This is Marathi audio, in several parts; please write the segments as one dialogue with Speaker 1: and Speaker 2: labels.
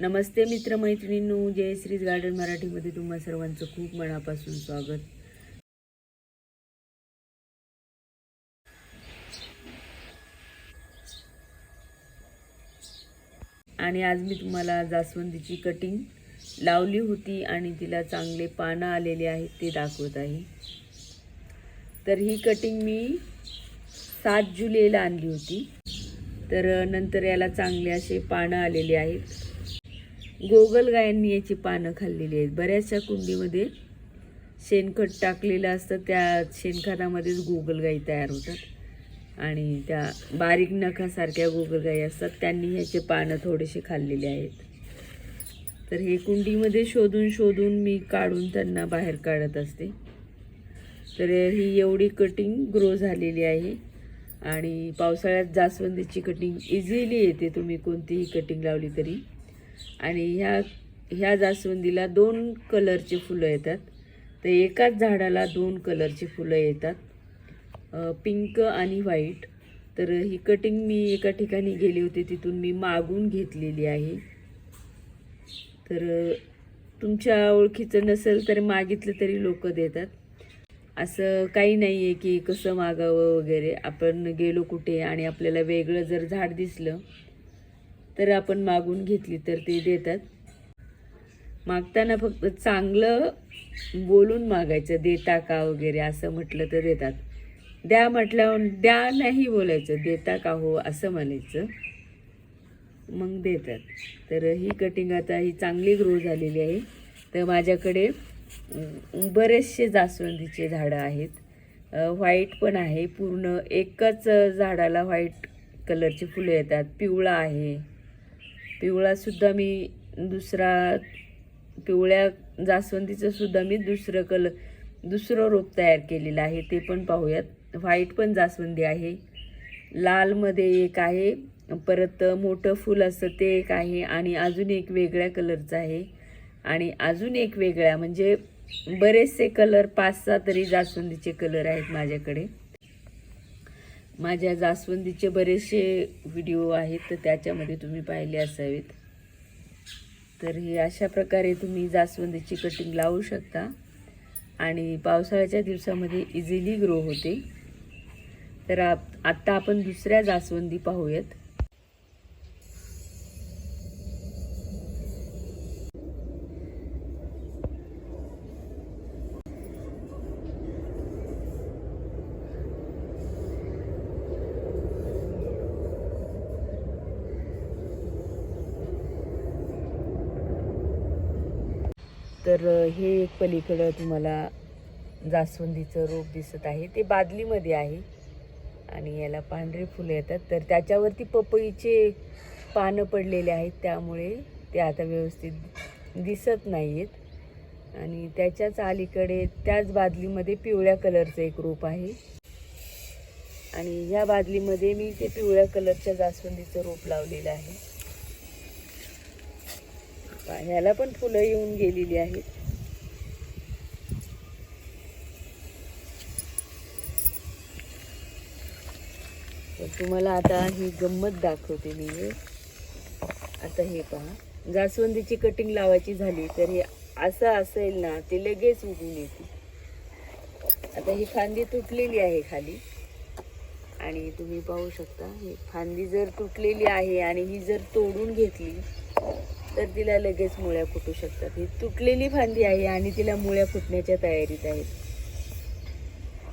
Speaker 1: नमस्ते मित्रमैत्रिणींनो जय श्रीज गार्डन मराठीमध्ये तुम्हा सर्वांचं खूप मनापासून स्वागत. आणि आज मी तुम्हाला जास्वंदीची कटिंग लावली होती आणि तिला चांगले पानं आलेले आहेत ते दाखवत आहे. तर ही कटिंग मी सात जुलैला आणली होती. तर नंतर याला चांगले असे पानं आलेले आहेत. गोगलगायांनी याची पानं खाल्लेली आहेत. बऱ्याचशा कुंडीमध्ये शेणखत टाकलेलं असतं. त्या शेणखतामध्येच गोगलगाई तयार होतात. आणि त्या बारीक नखासारख्या गोगलगाई असतात. त्यांनी ह्याचे पानं थोडेसे खाल्लेले आहेत. तर हे कुंडीमध्ये शोधून शोधून मी काढून त्यांना बाहेर काढत असते. तर ही एवढी कटिंग ग्रो झालेली आहे. आणि पावसाळ्यात जास्वंदीची कटिंग इझिली येते. तुम्ही कोणतीही कटिंग लावली तरी. आणि ह्या ह्या जास्वंदीला दोन कलरचे फुलं येतात. तर एकाच झाडाला दोन कलरची फुलं येतात. पिंक आणि व्हाईट. तर ही कटिंग मी एका ठिकाणी गेली होती तिथून मी मागून घेतलेली आहे. तर तुमच्या ओळखीचं नसेल तर मागितलं तरी लोक देतात. असं काही नाही आहे की कसं मागावं वगैरे. आपण गेलो कुठे आणि आपल्याला वेगळं जर झाड दिसलं तर आपण मागून घेतली तर ते देतात. मागताना फक्त चांगलं बोलून मागायचं देता का वगैरे असं म्हटलं तर देतात. द्या म्हटल्यावर द्या नाही बोलायचं देता का हो असं म्हणायचं. मग देतात. तर ही कटिंग आता ही चांगली ग्रो झालेली आहे. तर माझ्याकडे बरेचसे जास्वंदीचे झाडं आहेत. व्हाईट पण आहे. पूर्ण एकच झाडाला व्हाईट कलरची फुलं येतात. पिवळा आहे. पिवळासुद्धा मी दुसरा पिवळ्या जास्वंदीचं सुद्धा मी दुसरं कलर दुसरं रोप तयार केलेलं आहे ते पण पाहूयात. व्हाईट पण जास्वंदी आहे. लालमध्ये एक आहे परत मोठं फूल असतं ते एक आहे आणि अजून एक वेगळ्या कलरचं आहे. आणि अजून एक वेगळ्या म्हणजे बरेचसे कलर पाच सहा तरी जास्वंदीचे कलर आहेत माझ्याकडे. माझ्या जास्वंदीचे बरेचसे व्हिडिओ आहेत तर त्याच्यामध्ये तुम्ही पाहिले असावेत. तर हे अशा प्रकारे तुम्ही जास्वंदीची कटिंग लावू शकता. आणि पावसाळ्याच्या दिवसामध्ये इझिली ग्रो होते. तर आप आत्ता आपण दुसऱ्या जास्वंदी पाहूयात. तर हे एक पलीकडं तुम्हाला जास्वंदीचं रोप दिसत आहे. ते बादलीमध्ये आहे आणि याला पांढरे फुलं येतात. तर त्याच्यावरती पपईचे पानं पडलेले आहेत. त्यामुळे ते आता व्यवस्थित दिसत नाही आहेत आणि त्याच्याच अलीकडे त्याच बादलीमध्ये पिवळ्या कलरचं एक रोप आहे. आणि ह्या बादलीमध्ये मी ते पिवळ्या कलरच्या जास्वंदीचं रोप लावलेलं आहे. ह्याला पण फुलं येऊन गेलेली आहेत. तर तुम्हाला आता ही गंमत दाखवते मी. हे. आता हे पहा. जास्वंदीची कटिंग लावायची झाली तर हे असं असेल ना ते लगेच उगून येते. आता ही फांदी तुटलेली आहे खाली. आणि तुम्ही पाहू शकता ही फांदी जर तुटलेली आहे आणि ही जर तोडून घेतली तर तिला लगेच मुळ्या फुटू शकतात. ही तुटलेली फांदी आहे आणि तिला मुळ्या फुटण्याच्या तयारीत आहेत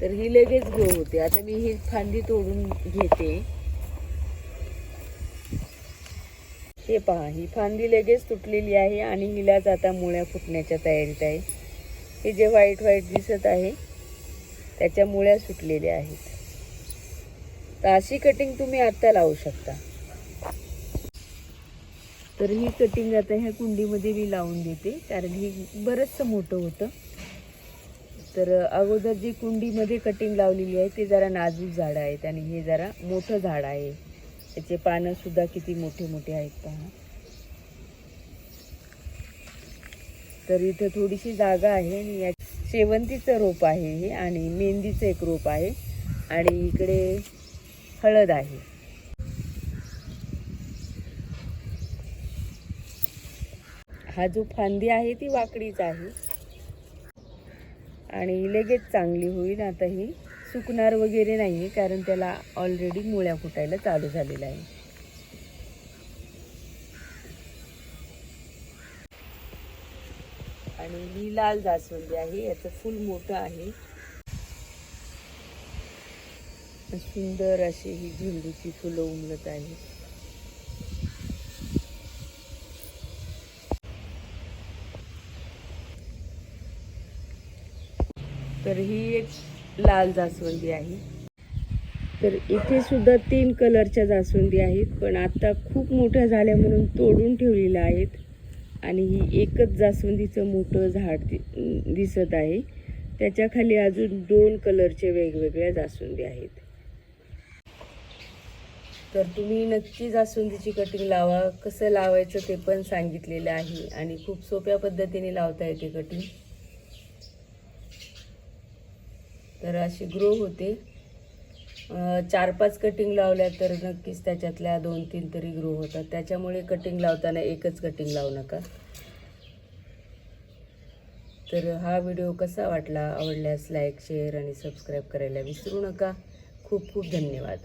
Speaker 1: तर ही लगेच ग्रो होते. आता मी ही फांदी तोडून घेते. हे पहा ही फांदी लगेच तुटलेली आहे आणि हिलाच आता मुळ्या फुटण्याच्या तयारीत आहे. हे जे व्हाईट व्हाईट दिसत आहे त्याच्या मुळ्या सुटलेल्या आहेत. तर अशी कटिंग तुम्ही आत्ता लावू शकता. तर ही कटिंग आता ह्या कुंडीमध्ये मी लावून देते कारण ही बरंचसं मोठं होतं. तर अगोदर जी कुंडीमध्ये कटिंग लावलेली आहे ते जरा नाजूक झाड आहेत आणि हे जरा मोठं झाड आहे. त्याचे पानंसुद्धा किती मोठे मोठे आहेत पहा. तर इथं थोडीशी जागा आहे आणि या शेवंतीचं रोप आहे हे आणि मेहंदीचं एक रोप आहे आणि इकडे हळद आहे. हा जो फांदी आहे ती वाकडीच आहे. आणि लगेच चांगली होईल. आता ही सुकणार वगैरे नाही आहे कारण त्याला ऑलरेडी मुळ्या फुटायला चालू झालेला आहे. आणि ही लाल जास्वंदी आहे याचं फुल मोठं आहे. सुंदर अशी ही झेंडूची फुलं उमलत आहेत तर ही एक लाल जास्वंदी आहे. तर इथे सुद्धा तीन कलरच्या जास्वंदी आहेत पण आता खूप मोठ्या झाल्या म्हणून तोडून ठेवलेल्या आहेत. आणि ही एकच जास्वंदीचं मोठं झाड दि- दिसत आहे. त्याच्याखाली अजून दोन कलरचे वेगवेगळ्या जास्वंदी आहेत. तर तुम्ही नक्की जास्वंदीची कटिंग लावा. कसं लावायचं ते पण सांगितलेलं आहे. आणि खूप सोप्या पद्धतीने लावता येते कटिंग. तर अशी ग्रो होते. चार पाच कटिंग लावल्या तर नक्कीच त्याच्यातल्या दोन तीन तरी ग्रो होतात. त्याच्यामुळे कटिंग लावताना एकच कटिंग लावू नका. तर हा व्हिडिओ कसा वाटला? आवडल्यास लाईक शेअर आणि सबस्क्राईब करायला विसरू नका. खूप खूप धन्यवाद.